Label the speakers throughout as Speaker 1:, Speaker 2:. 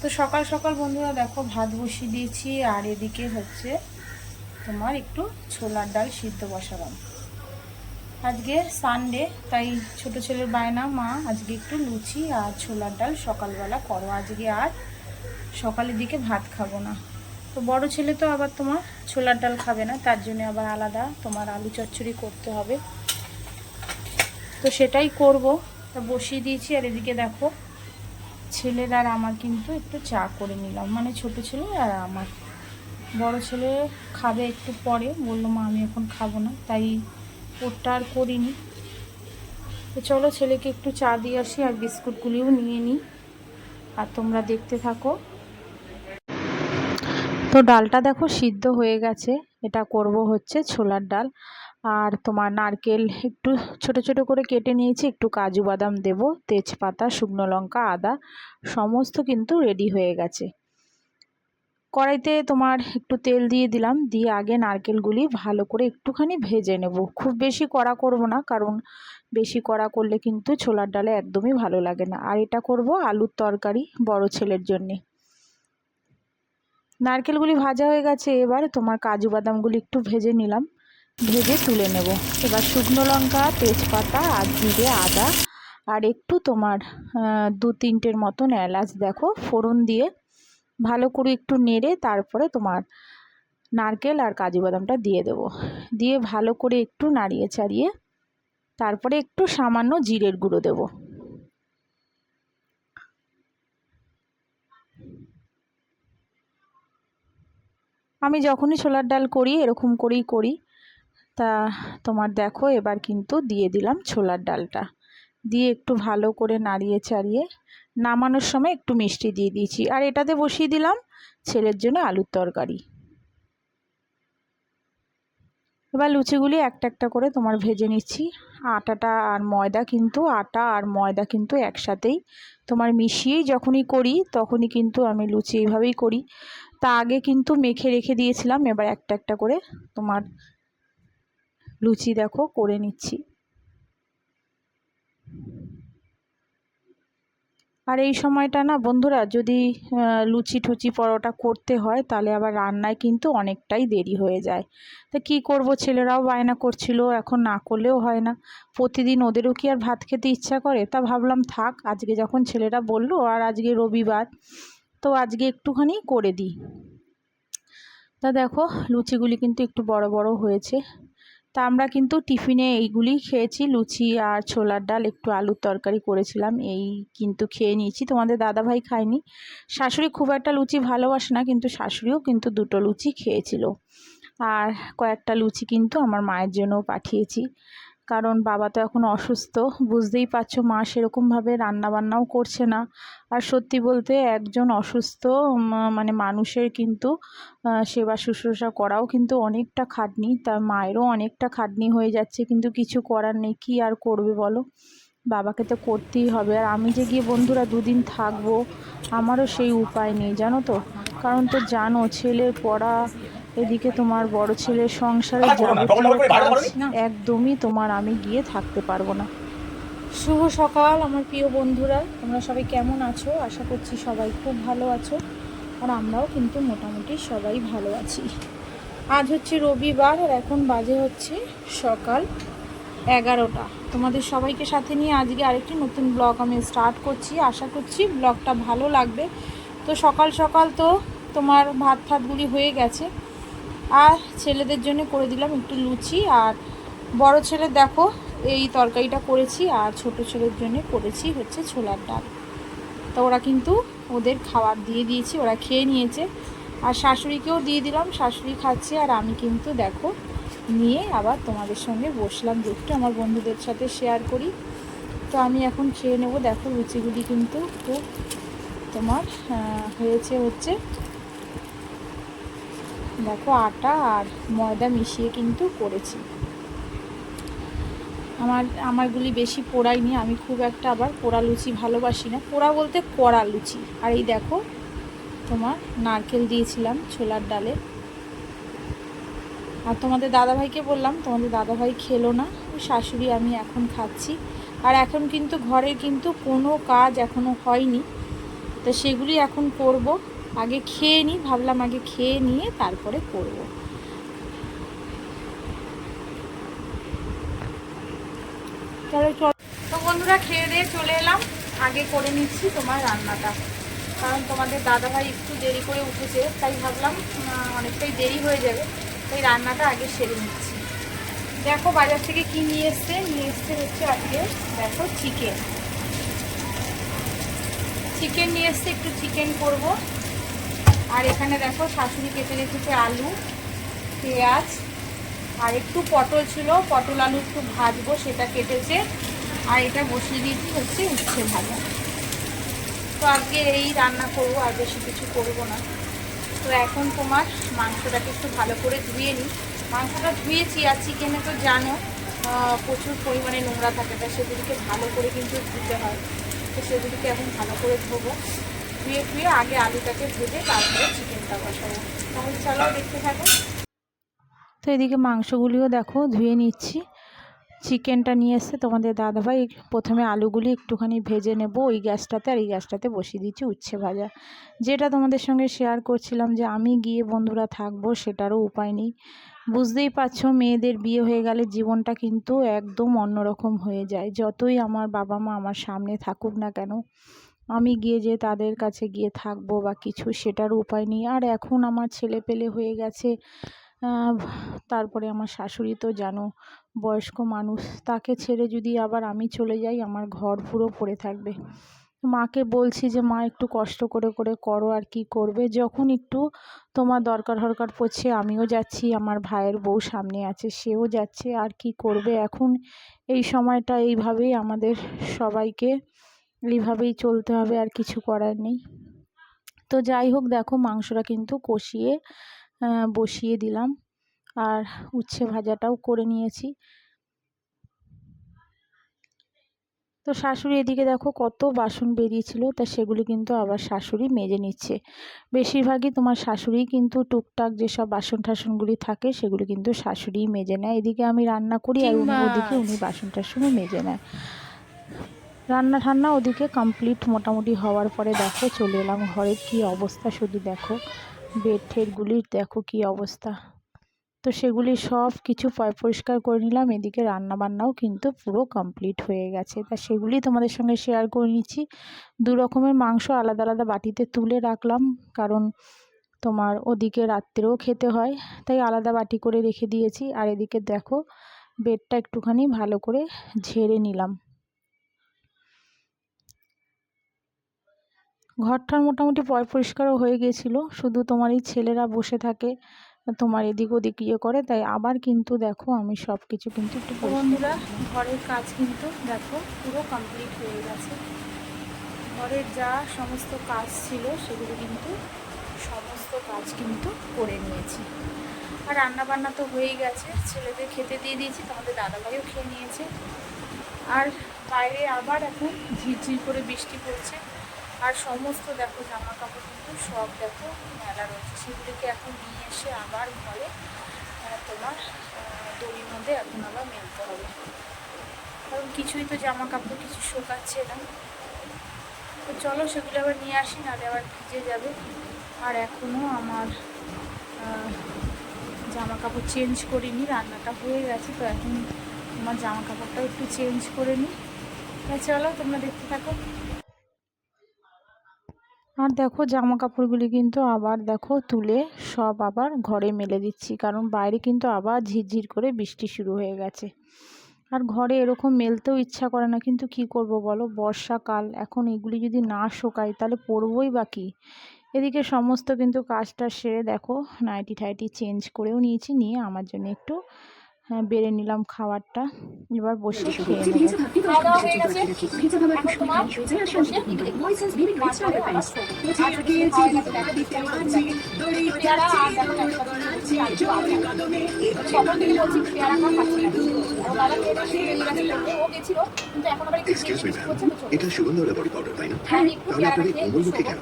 Speaker 1: তো সকাল সকাল বন্ধুরা দেখো ভাত বসিয়ে দিয়েছি, আর এদিকে হচ্ছে তোমার একটু ছোলার ডাল সিদ্ধ বসালাম। আজকে সানডে তাই ছোট ছেলের বায়না, মা আজকে একটু লুচি আর ছোলার ডাল সকালবেলা করো। আজকে আর সকালের দিকে ভাত খাব না। তো বড় ছেলে তো আবার তোমার ছোলার ডাল খাবে না, তার জন্য আবার আলাদা তোমার আলু চচ্চড়ি করতে হবে। তো সেটাই করব। তা বসিয়ে দিয়েছি, আর এদিকে দেখো ছেলের আর আমার কিন্তু একটু চা করে নিলাম। মানে ছোট ছেলে আর আমার। বড় ছেলে খাবে একটু পরে। বলল, মা, আমি এখন খাব না। তাই ওরটা আর করিনি। তো চলো ছেলেকে একটু চা দিয়ে আসি আর বিস্কুটগুলিও নিয়ে নিই। আর তোমরা দেখতে থাকো। তো ডালটা দেখো সিদ্ধ হয়ে গেছে। এটা করব হচ্ছে ছোলার ডাল। আর তোমার নারকেল একটু ছোট ছোট করে কেটে নিয়েছি, একটু কাজু বাদাম দেব, তেজপাতা, শুকনো লঙ্কা, আদা, সমস্ত কিন্তু রেডি হয়ে গেছে। কড়াইতে তোমার একটু তেল দিয়ে দিলাম, দিয়ে আগে নারকেলগুলি ভালো করে একটুখানি ভেজে নেব। খুব বেশি কড়া করব না, কারণ বেশি কড়া করলে কিন্তু ছোলার ডালে একদমই ভালো লাগে না। আর এটা করব আলুর তরকারি বড় ছেলের জন্যে। নারকেলগুলি ভাজা হয়ে গেছে, এবার তোমার কাজু বাদামগুলি একটু ভেজে নিলাম। ভেজে তুলে নেব। এবার শুকনো লঙ্কা, তেজপাতা আর জিরে আদা আর একটু তোমার দু তিনটের মতন এলাচ দেখো, ফোড়ন দিয়ে ভালো করে একটু নেড়ে তারপরে তোমার নারকেল আর কাজু বাদামটা দিয়ে দেব। দিয়ে ভালো করে একটু নাড়িয়ে চাড়িয়ে তারপরে একটু সামান্য জিরের গুঁড়ো দেব। আমি যখনই ছোলার ডাল করি, এরকম করেই করি। তা তোমার দেখো, এবার কিন্তু দিয়ে দিলাম ছোলার ডালটা। দিয়ে একটু ভালো করে নাড়িয়ে চাড়িয়ে নামানোর সময় একটু মিষ্টি দিয়ে দিয়েছি। আর এটাতে বসিয়ে দিলাম ছেলের জন্য আলুর তরকারি। এবার লুচিগুলি একটা একটা করে তোমার ভেজে নিচ্ছি। আটাটা আর ময়দা কিন্তু, আটা আর ময়দা কিন্তু একসাথেই তোমার মিশিয়েই যখনই করি তখনই কিন্তু আমি লুচি এইভাবেই করি। তা আগে কিন্তু মেখে রেখে দিয়েছিলাম, এবার একটা একটা করে তোমার লুচি দেখো, করে নিচ্ছি। আর এই সময়টা না বন্ধুরা, যদি লুচি ঠুচি পরোটা করতে হয়, তাহলে আবার রান্নায় কিন্তু অনেকটাই দেরি হয়ে যায়। তা কী করব? ছেলেরাও বায়না করছিল, এখন না করলেও হয় না। প্রতিদিন ওদেরও কি আর ভাত খেতে ইচ্ছা করে? তা ভাবলাম থাক, আজকে যখন ছেলেরা বলল, আর আজকে রবিবার, তো আজকে একটুখানি করে দিই। তা দেখো, লুচিগুলি কিন্তু একটু বড় বড় হয়েছে। তা আমরা কিন্তু টিফিনে এইগুলি খেয়েছি, লুচি আর ছোলার ডাল, একটু আলুর তরকারি করেছিলাম, এই কিন্তু খেয়ে নিয়েছি। তোমাদের দাদাভাই খায়নি। শাশুড়ি খুব একটা লুচি ভালোবাসে না, কিন্তু শাশুড়িও কিন্তু দুটো লুচি খেয়েছিল। আর কয়েকটা লুচি কিন্তু আমার মায়ের জন্যও পাঠিয়েছি। কারণ বাবা তো এখন অসুস্থ। বুঝতেই পারছ, মা সেরকমভাবে রান্নাবান্নাও করছে না। আর সত্যি বলতে একজন অসুস্থ মানে মানুষের কিন্তু সেবা শুশ্রূষা করাও কিন্তু অনেকটা খাটনি। তার মায়েরও অনেকটা খাটনি হয়ে যাচ্ছে, কিন্তু কিছু করার নেই, কী আর করবে বলো? বাবাকে তো করতেই হবে। আর আমি যে গিয়ে বন্ধুরা দুদিন থাকব, আমারও সেই উপায় নেই, জানো তো? কারণ তো জানো, ছেলের পড়া এদিকে তোমার বড় ছেলের সংসারে একদমই তোমার আমি গিয়ে থাকতে পারব না। শুভ সকাল আমার প্রিয় বন্ধুরা। তোমরা সবাই কেমন আছো? আশা করছি সবাই খুব ভালো আছো আর আমরাও কিন্তু মোটামুটি সবাই ভালো আছি। আজ হচ্ছে রবিবার আর এখন বাজে হচ্ছে সকাল এগারোটা। তোমাদের সবাইকে সাথে নিয়ে আজকে আরেকটি নতুন ব্লগ আমি স্টার্ট করছি। আশা করছি ব্লগটা ভালো লাগবে। তো সকাল সকাল তো তোমার ভাত ফাতগুলি হয়ে গেছে। আর ছেলেদের জন্য করে দিলাম একটু লুচি আর বড় ছেলে দেখো, এই তরকারিটা করেছি আর ছোট ছেলের জন্য করেছি হচ্ছে ছোলার ডাল। তো ওরা কিন্তু ওদের খাবার দিয়ে দিয়েছি, ওরা খেয়ে নিয়েছে। আর শাশুড়িকেও দিয়ে দিলাম, শাশুড়ি খাচ্ছে আর আমি কিন্তু দেখো নিয়ে আবার তোমাদের সঙ্গে বসলাম একটু আমার বন্ধুদের সাথে শেয়ার করি। তো আমি এখন খেয়ে নেব। দেখো লুচিগুলি কিন্তু খুব তোমার হয়েছে হচ্ছে। দেখো আটা আর ময়দা মিশিয়ে কিন্তু করেছি। আমার আমারগুলি বেশি পোড়াইনি, আমি খুব একটা আবার পোড়া লুচি ভালোবাসি না। পোড়া বলতে কড়া লুচি। আর এই দেখো, তোমার নারকেল দিয়েছিলাম ছোলার ডালে। আর তোমাদের দাদাভাইকে বললাম, তোমাদের দাদাভাই খেলো না শাশুড়ি আমি এখন খাচ্ছি। আর এখন কিন্তু ঘরে কিন্তু কোনো কাজ এখনও হয়নি। তো সেগুলি এখন করব। আগে খেয়ে নিই ভাবলাম আগে খেয়ে নিয়ে তারপরে করব। তাহলে চল। তো বন্ধুরা, খেয়ে দিয়ে চলে এলাম। আগে করে নিচ্ছি তোমার রান্নাটা। কারণ তোমাদের দাদাভাই একটু দেরি করে উঠেছে, তাই ভাবলাম অনেকটাই দেরি হয়ে যাবে, তাই রান্নাটা আগে সেরে নিচ্ছি। দেখো বাজার থেকে কি নিয়ে এসছে? নিয়ে এসছে হচ্ছে আজকে, দেখো চিকেন। চিকেন নিয়ে এসছে, একটু চিকেন করব। আর এখানে দেখো শাশুড়ি কেটে রেখেছে আলু, পেঁয়াজ, আর একটু পটল ছিল। পটল আলু একটু ভাজবো, সেটা কেটেছে। আর এটা বসিয়ে দিয়েছি হচ্ছে উচ্ছে ভাজা। তো আজকে এই রান্না করব, আর বেশি কিছু করব না। তো এখন তোমার মাংসটাকে একটু ভালো করে ধুয়ে নিই। মাংসটা ধুয়েছি, আর চিকেনে তো জানো প্রচুর পরিমাণে নোংরা থাকে তা সেগুলিকে ভালো করে কিন্তু ধুতে হয়। তো সেগুলিকে এখন ভালো করে ধোবো। ধুয়ে ধুয়ে আগে আলুটাকে ভেজে তারপরে চিকেনটা বসাবো। তাহলে চলো দেখতে থাকো। তো এদিকে মাংসগুলিও দেখো, ধুয়ে নিচ্ছি। চিকেনটা নিয়ে এসছে তোমাদের দাদাভাই। প্রথমে আলুগুলি একটুখানি ভেজে নেব ওই গ্যাসটাতে, আর এই গ্যাসটাতে বসিয়ে দিচ্ছি উচ্ছে ভাজা। যেটা তোমাদের সঙ্গে শেয়ার করছিলাম যে আমি গিয়ে বন্ধুরা থাকব, সেটারও উপায় নেই। বুঝতেই পারছ, মেয়েদের বিয়ে হয়ে গেলে জীবনটা কিন্তু একদম অন্যরকম হয়ে যায়। যতই আমার বাবা মা আমার সামনে থাকুক না কেন আমি গিয়ে যে তাদের কাছে গিয়ে থাকব বা কিছু সেটার উপায় নেই। আর এখন আমার ছেলে পেলে হয়ে গেছে তারপরে আমার শাশুড়ি তো জানো, বয়স্ক মানুষ, তাকে ছেড়ে যদি আবার আমি চলে যাই, আমার ঘর পুরো পড়ে থাকবে। মাকে বলছি যে, মা, একটু কষ্ট করে করে করো আর কি করবে। যখন একটু তোমার দরকার হরকার পড়ছে, আমিও যাচ্ছি, আমার ভাইয়ের বউ সামনে আছে, সেও যাচ্ছে, আর কি করবে? এখন এই সময়টা এইভাবেই আমাদের সবাইকে এইভাবেই চলতে হবে আর কিছু করার নেই। তো যাই হোক দেখো মাংসটা কিন্তু কষিয়ে বসিয়ে দিলাম। আর উচ্ছে ভাজাটাও করে নিয়েছি। তো শাশুড়ি এদিকে দেখো কত বাসন বেরিয়েছিল তা সেগুলি কিন্তু আবার শাশুড়ি মেজে নিচ্ছে। বেশিরভাগই তোমার শাশুড়ি কিন্তু টুকটাক যেসব বাসন টাসনগুলি থাকে সেগুলি কিন্তু শাশুড়িই মেজে নেয়। এদিকে আমি রান্না করি আর ওদিকে উনি বাসন টাসনও মেজে নেয়। রান্না ঠান্না ওদিকে কমপ্লিট মোটামুটি হওয়ার পরে দেখো, চলে এলাম ঘরের কি অবস্থা শুধু দেখো। বেড ঠেডগুলির দেখো কি অবস্থা। তো সেগুলি সব কিছু পরিষ্কার করে নিলাম। এদিকে রান্না বান্নাও কিন্তু পুরো কমপ্লিট হয়ে গেছে। তা সেগুলি তোমাদের সঙ্গে শেয়ার করে নিচ্ছি। দু রকমের মাংস আলাদা আলাদা বাটিতে তুলে রাখলাম, কারণ তোমার ওদিকে রাত্রেও খেতে হয়। তাই আলাদা বাটি করে রেখে দিয়েছি। আর এদিকে দেখো বেডটা একটুখানি ভালো করে ঝেড়ে নিলাম। ঘরটার মোটামুটি পয় পরিষ্কারও হয়ে গেছিল শুধু তোমার এই ছেলেরা বসে থাকে তোমার এদিক ওদিক ইয়ে করে তাই আবার কিন্তু দেখো আমি সব কিছু কিন্তু একটু বন্ধুরা ঘরের কাজ কিন্তু দেখো পুরো কমপ্লিট হয়ে গেছে। ঘরের যা সমস্ত কাজ ছিল সেগুলো কিন্তু সমস্ত কাজ কিন্তু করে নিয়েছি। আর রান্না বান্না তো হয়েই গেছে ছেলেদের খেতে দিয়ে দিয়েছি তোমাদের দাদাভাইও খেয়ে নিয়েছে। আর বাইরে আবার এখন ঝিরঝির করে বৃষ্টি পড়ছে। আর সমস্ত দেখো জামা কাপড় কিন্তু সব দেখো মেলা রয়েছে। সেগুলিকে এখন নিয়ে এসে আবার ঘরে তোমার দড়ির মধ্যে এখন আবার মেলতে হবে। কারণ কিছুই তো জামা কাপড় কিছু শোকাচ্ছে না। তো চলো সেগুলো আবার নিয়ে আসি, নাহলে আবার ভিজে যাবে। আর এখনও আমার জামা কাপড় চেঞ্জ করিনি, রান্নাটা হয়ে গেছে, তো এখন আমার জামা কাপড়টাও একটু চেঞ্জ করে নিই। চলো তোমরা দেখতে থাকো। আর দেখো জামা কাপড়গুলি কিন্তু আবার দেখো তুলে সব আবার ঘরে মেলে দিচ্ছি। কারণ বাইরে কিন্তু আবার ঝিরঝির করে বৃষ্টি শুরু হয়ে গেছে। আর ঘরে এরকম মেলতেও ইচ্ছা করে না, কিন্তু কি করব বলো? বর্ষাকাল, এখন এগুলি যদি না শোকায় তাহলে পরবই বা কী? এদিকে সমস্ত কিন্তু কাজটা সেরে দেখো নাইটি টাইটি চেঞ্জ করেও নিয়েছি, নিয়ে আমার জন্য একটু হ্যাঁ, বেড়ে নিলাম খাবারটা। এবার বসে খেয়ে
Speaker 2: হয়ে
Speaker 3: এটা সুগন্ধ পাউডার তাই না?
Speaker 2: হ্যাঁ, আমি
Speaker 3: তাহলে আপনাদের কোমল মুখে কেন?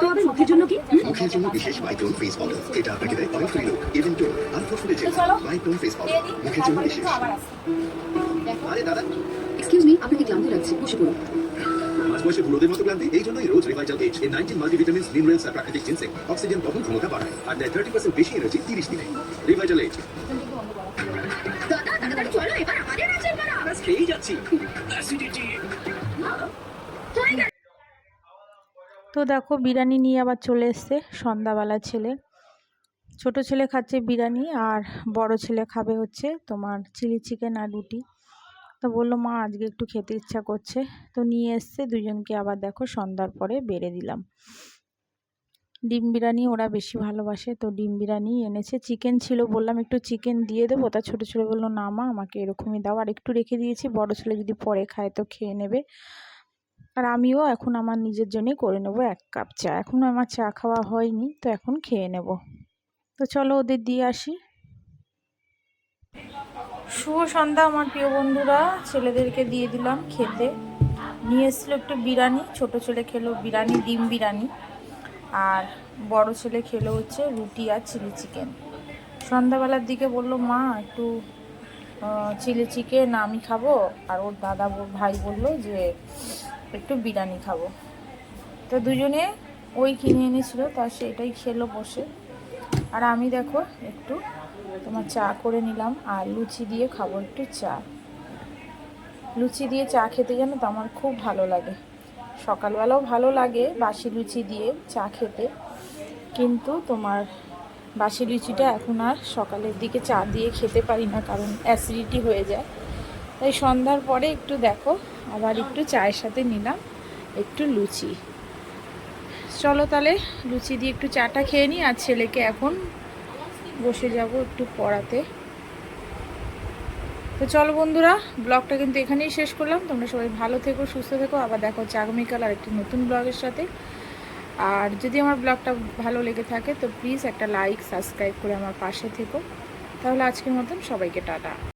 Speaker 4: তোমাদের মুখের জন্য কি?
Speaker 3: মুখের জন্য বিশেষ মাইক্রোন ফেস পাউডার যেটা আপনাকে দেয় অনেক ফ্রি লুক ইভেন টোন আর ফুটফুটে
Speaker 2: তো
Speaker 3: চেহারা
Speaker 2: চলো,
Speaker 3: ফেস পাউডার মুখের জন্য বিশেষ। আরে দাদা।
Speaker 4: এক্সকিউজ মি আপনাকে ক্লান্তি লাগছে বসে পড়ুন।
Speaker 3: মাঝে বুড়োদের মতো ক্লান্তি এই জন্যই রোজ রিভাইটাল এইচ এর নাইনটিন মাল্টিভিটামিন্স মিনারেলস আর প্রাকৃতিক জিনসেং অক্সিজেন বহন ক্ষমতা বাড়ায়? আর দেয় থার্টি পার্সেন্ট বেশি এনার্জি তিরিশ দিনে।
Speaker 2: দাদা তাড়াতাড়ি চলো এবার আমাদের আচার করা
Speaker 3: খেয়েই যাচ্ছি। অ্যাসিডিটি
Speaker 1: তো দেখো বিরিয়ানি নিয়ে আবার চলে এসছে সন্ধ্যাবেলা ছেলে। ছোট ছেলে খাচ্ছে বিরিয়ানি আর বড় ছেলে খাবে হচ্ছে তোমার চিলি চিকেন আর রুটি। তো বলল, মা, আজকে একটু খেতে ইচ্ছা করছে। তো নিয়ে এসছে, দুজনকে আবার দেখো সন্ধ্যার পরে বেড়ে দিলাম। ডিম বিরিয়ানি ওরা বেশি ভালোবাসে, তো ডিম বিরিয়ানি এনেছে। চিকেন ছিল বললাম, একটু চিকেন দিয়ে দেবো। তা ছোটো ছেলে বলল, না মা, আমাকে এরকমই দাও। আর একটু রেখে দিয়েছি, বড় ছেলে যদি পরে খায় তো খেয়ে নেবে। আর আমিও এখন আমার নিজের জন্যই করে নেব এক কাপ চা। এখনও আমার চা খাওয়া হয়নি, তো এখন খেয়ে নেব। তো চলো ওদের দিয়ে আসি। শুভ সন্ধ্যা আমার প্রিয় বন্ধুরা। ছেলেদেরকে দিয়ে দিলাম খেতে। নিয়ে এসেছিল একটু বিরিয়ানি, ছোট ছেলে খেলো বিরিয়ানি, ডিম বিরিয়ানি। আর বড় ছেলে খেলো হচ্ছে রুটি আর চিলি চিকেন। সন্ধ্যাবেলার দিকে বলল, মা, একটু চিলি চিকেন আমি খাব। আর ওর দাদা ভাই বলল যে একটু বিরিয়ানি খাব। তো দুজনে ওই কিনে এনেছিল, তা সেটাই খেলো বসে। আর আমি দেখো একটু তোমার চা করে নিলাম, আর লুচি দিয়ে খাব একটু চা। লুচি দিয়ে চা খেতে জানো তো আমার খুব ভালো লাগে। সকালবেলাও ভালো লাগে বাসি লুচি দিয়ে চা খেতে। কিন্তু তোমার বাসি লুচিটা এখন আর সকালের দিকে চা দিয়ে খেতে পারি না, কারণ অ্যাসিডিটি হয়ে যায়। তাই সন্ধ্যার পরে একটু দেখো, আবার একটু চায়ের সাথে নিলাম, একটু লুচি। চলো তাহলে লুচি দিয়ে একটু চাটা খেয়ে নিই, আর ছেলেকে এখন বসে যাব একটু পড়াতে। তো চলো বন্ধুরা, ব্লগটা কিন্তু এখানেই শেষ করলাম। তোমরা সবাই ভালো থেকো, সুস্থ থেকো। আবার দেখো হচ্ছে আগামীকাল আর একটি নতুন ব্লগের সাথে। আর যদি আমার ব্লগটা ভালো লেগে থাকে, তো প্লিজ একটা লাইক সাবস্ক্রাইব করে আমার পাশে থেকো। তাহলে আজকের মতন সবাইকে টাটা।